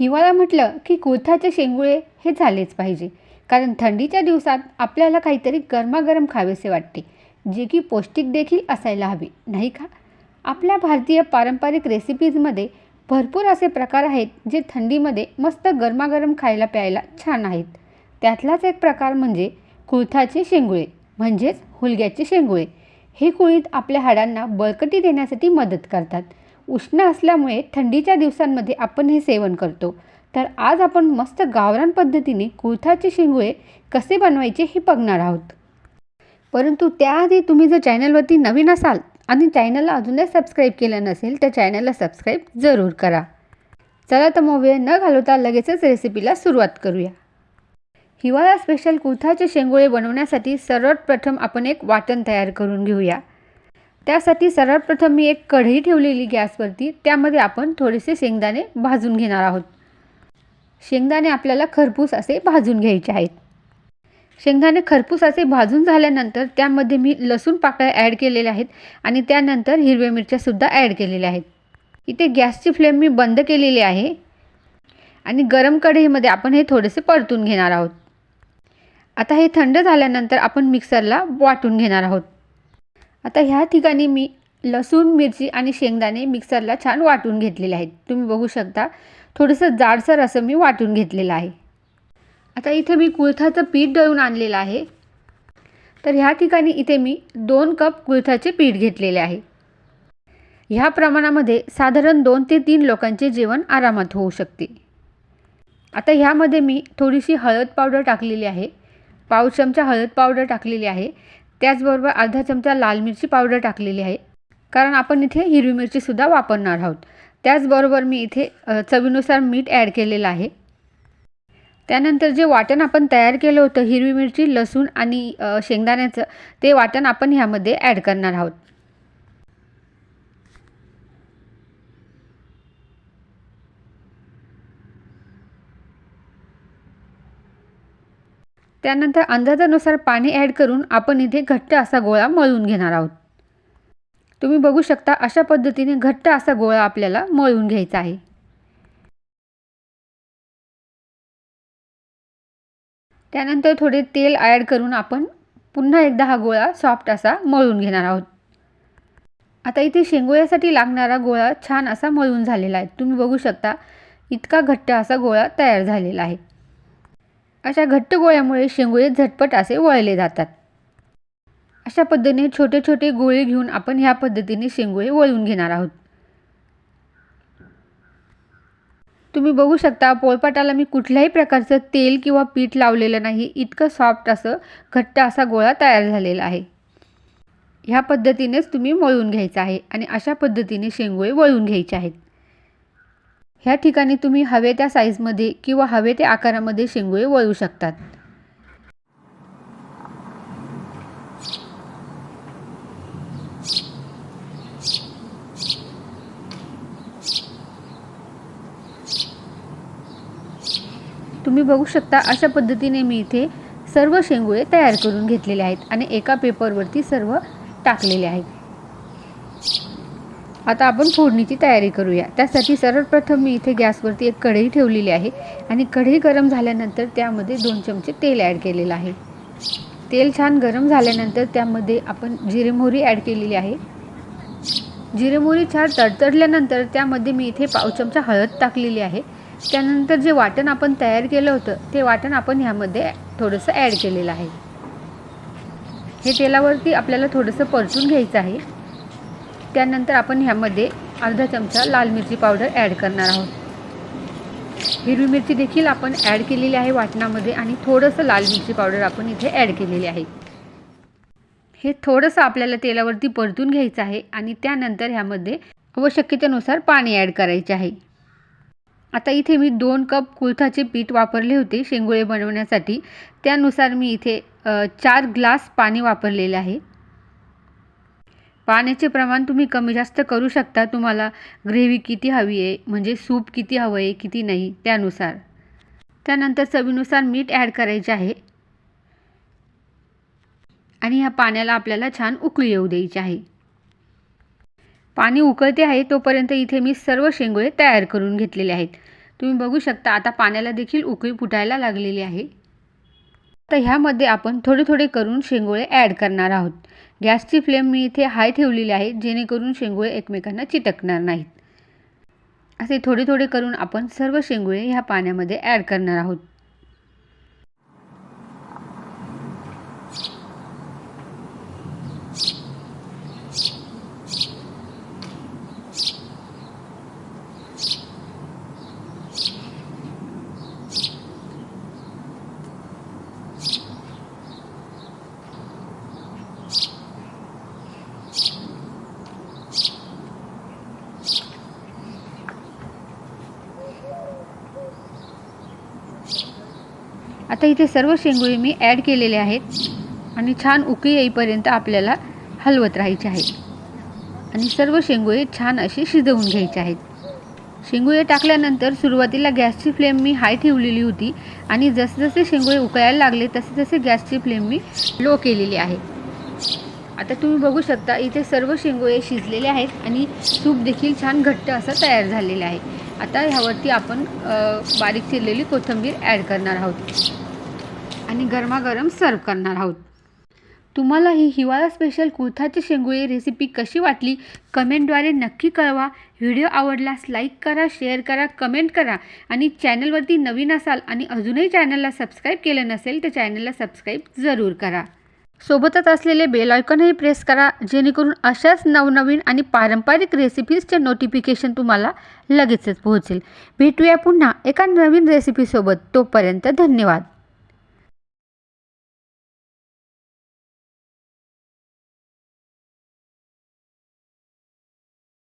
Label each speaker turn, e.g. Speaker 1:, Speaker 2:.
Speaker 1: हिवाळा म्हटलं की कुळथाचे शेंगुळे हे झालेच पाहिजे. कारण थंडीच्या दिवसात आपल्याला काहीतरी गरमागरम खावेसे वाटते जे की पौष्टिक देखील असायला हवे नाही का? आपल्या भारतीय पारंपरिक रेसिपीजमध्ये भरपूर असे प्रकार आहेत जे थंडीमध्ये मस्त गरमागरम खायला प्यायला छान आहेत. त्यातलाच एक प्रकार म्हणजे कुळथाचे शेंगुळे म्हणजेच हुलग्याचे शेंगुळे. हे कुळीत आपल्या हाडांना बळकटी देण्यासाठी मदत करतात. उष्ण असल्यामुळे थंडीच्या दिवसांमध्ये आपण हे सेवन करतो. तर आज आपण मस्त गावरान पद्धतीने कुळथाचे शेंगुळे कसे बनवायचे हे बघणार आहोत. परंतु त्याआधी तुम्ही जर चॅनलवरती नवीन असाल आणि चॅनलला अजूनही सबस्क्राईब केलं नसेल तर चॅनलला सबस्क्राईब जरूर करा. चला तर मग वेळ न घालवता लगेचच रेसिपीला सुरुवात करूया. हिवाळा स्पेशल कुळथाचे शेंगोळे बनवण्यासाठी सर्वात प्रथम आपण एक वाटण तयार करून घेऊया. त्यासाठी सर्वप्रथम मी एक कढई ठेवलेली गॅसवरती त्यामध्ये आपण थोडेसे शेंगदाणे भाजून घेणार आहोत. शेंगदाणे आपल्याला खरपूस असे भाजून घ्यायचे आहेत. शेंगदाणे खरपूस असे भाजून झाल्यानंतर त्यामध्ये मी लसूण पाकळ्या ॲड केलेल्या आहेत आणि त्यानंतर हिरव्या मिरच्यासुद्धा ॲड केलेल्या आहेत. इथे गॅसची फ्लेम मी बंद केलेली आहे आणि गरम कढईमध्ये आपण हे थोडेसे परतून घेणार आहोत. आता हे थंड झाल्यानंतर आपण मिक्सरला वाटून घेणार आहोत. आता ह्या ठिकाणी मी लसूण मिरची आणि शेंगदाणे मिक्सरला छान वाटून घेतलेले आहेत. तुम्ही बघू शकता थोडंसं जाडसर असं मी वाटून घेतलेलं आहे. आता इथे मी कुळथाचं पीठ दळून आणलेलं आहे. तर ह्या ठिकाणी इथे मी दोन कप कुळथाचे पीठ घेतलेले आहे. ह्या प्रमाणामध्ये साधारण दोन ते तीन लोकांचे जेवण आरामात होऊ शकते. आता ह्यामध्ये मी थोडीशी हळद पावडर टाकलेली आहे. पाव चमचा हळद पावडर टाकलेली आहे. त्याचबरोबर अर्धा चमचा लाल मिरची पावडर टाकलेली आहे. कारण आपण इथे हिरवी मिरचीसुद्धा वापरणार आहोत. त्याचबरोबर मी इथे चवीनुसार मीठ ॲड केलेलं आहे. त्यानंतर जे वाटण आपण तयार केलं होतं हिरवी मिरची लसूण आणि शेंगदाण्याचं ते वाटण आपण ह्यामध्ये ॲड करणार आहोत. त्यानंतर अंदाजानुसार पाणी ॲड करून आपण इथे घट्ट असा गोळा मळून घेणार आहोत. तुम्ही बघू शकता अशा पद्धतीने घट्ट असा गोळा आपल्याला मळून घ्यायचा आहे. त्यानंतर थोडे तेल ॲड करून आपण पुन्हा एकदा हा गोळा सॉफ्ट असा मळून घेणार आहोत. आता इथे शेंगोळ्यासाठी लागणारा गोळा छान असा मळून झालेला आहे. तुम्ही बघू शकता इतका घट्ट असा गोळा तयार झालेला आहे. अशा घट्ट गोळ्यामुळे शेंगुळे झटपट असे वळले जातात. अशा पद्धतीने छोटे छोटे गोळे घेऊन आपण ह्या पद्धतीने शेंगुळे वळून घेणार आहोत. तुम्ही बघू शकता पोळपाटाला मी कुठल्याही प्रकारचं तेल किंवा पीठ लावलेलं नाही इतकं सॉफ्ट असं घट्ट असा गोळा तयार झालेला आहे. ह्या पद्धतीनेच तुम्ही वळून घ्यायचं आहे आणि अशा पद्धतीने शेंगोळे वळून घ्यायचे आहेत. ह्या ठिकाणी तुम्ही हवे त्या साईजमध्ये किंवा हवे त्या आकारामध्ये शेंगोळे वळू शकतात. तुम्ही बघू शकता अशा पद्धतीने मी इथे सर्व शेंगुळे तयार करून घेतलेले आहेत आणि एका पेपरवरती सर्व टाकलेले आहेत. आता आपण फोडणीची तयारी करूया. त्यासाठी सर्वप्रथम मी इथे गॅसवरती एक कढई ठेवलेली आहे आणि कढई गरम झाल्यानंतर त्यामध्ये दोन चमचे तेल ॲड केलेलं आहे. तेल छान गरम झाल्यानंतर त्यामध्ये आपण जिरे मोहरी ॲड केलेली आहे. जिरे मोहरी छान तडतडल्यानंतर त्यामध्ये मी इथे पाव चमचा हळद टाकलेली आहे. त्यानंतर जे वाटण आपण तयार केलं होतं ते वाटण आपण ह्यामध्ये थोडंसं ॲड केलेलं आहे. हे तेलावरती आपल्याला थोडंसं परतून घ्यायचं आहे. त्यानंतर आपण ह्यामध्ये अर्धा चमचा लाल मिरची पावडर ॲड करणार आहोत. हिरवी मिरची देखील आपण ॲड केलेली आहे वाटणामध्ये आणि थोडंसं लाल मिरची पावडर आपण इथे ॲड केलेली आहे. हे थोडंसं आपल्याला तेलावरती परतून घ्यायचं आहे आणि त्यानंतर ह्यामध्ये आवश्यकतेनुसार पाणी ॲड करायचे आहे. आता इथे मी दोन कप कुळथाचे पीठ वापरले होते शेंगोळे बनवण्यासाठी. त्यानुसार मी इथे चार ग्लास पाणी वापरलेले आहे. पाण्याचे प्रमाण तुम्ही कमी जास्त करू शकता. तुम्हाला ग्रेव्ही किती हवी आहे म्हणजे सूप किती हवं आहे किती नाही त्यानुसार. त्यानंतर चवीनुसार मीठ ॲड करायचे आहे. आणि ह्या पाण्याला आपल्याला छान उकळी येऊ द्यायची आहे. पाणी उकळते आहे तोपर्यंत इथे मी सर्व शेंगोळे तयार करून घेतलेले आहेत. तुम्ही बघू शकता आता पाण्याला देखील उकळी फुटायला लागलेली आहे. तर ह्यामध्ये आपण थोडे थोडे करून शेंगोळे ॲड करणार आहोत. गॅसची फ्लेम मी इथे हाय ठेवलेली आहे जेणेकरून शेंगोळे एकमेकांना चिटकणार नाहीत. असे थोडे थोडे करून आपण सर्व शेंगोळे ह्या पाण्यामध्ये ॲड करणार आहोत. आता इथे सर्व शेंगोळे मी ॲड केलेले आहेत. आणि छान उकळी येईपर्यंत आपल्याला हलवत राहायचे आहे. आणि सर्व शेंगुळे छान असे शिजवून घ्यायचे आहेत. शेंगोळे टाकल्यानंतर सुरुवातीला गॅसची फ्लेम मी हाय ठेवलेली होती. आणि जसजसे शेंगोळे उकळायला लागले तसे तसे गॅसची फ्लेम मी लो केलेली आहे. आता तुम्ही बघू शकता इथे सर्व शेंगोळे शिजलेले आहेत. आणि सूप देखील छान घट्ट असं तयार झालेलं आहे. आता ह्यावरती आपण बारीक चिरलेली कोथिंबीर ॲड करणार आहोत. आणि गरमागरम सर्व करणार आहोत. तुम्हाला ही हिवाळा स्पेशल कुर्थाची शेंगोळी रेसिपी कशी वाटली कमेंटद्वारे नक्की कळवा. व्हिडिओ आवडल्यास लाईक करा शेअर करा कमेंट करा. आणि चॅनलवरती नवीन असाल आणि अजूनही चॅनलला सबस्क्राईब केलं नसेल तर चॅनलला सबस्क्राईब जरूर करा. सोबतच असलेले बेल आयकॉनही प्रेस करा जेणेकरून अशाच नवनवीन आणि पारंपरिक रेसिपीजचे नोटिफिकेशन तुम्हाला लगेचच पोहोचेल. भेटूया पुन्हा एका नवीन रेसिपीसोबत तोपर्यंत धन्यवाद.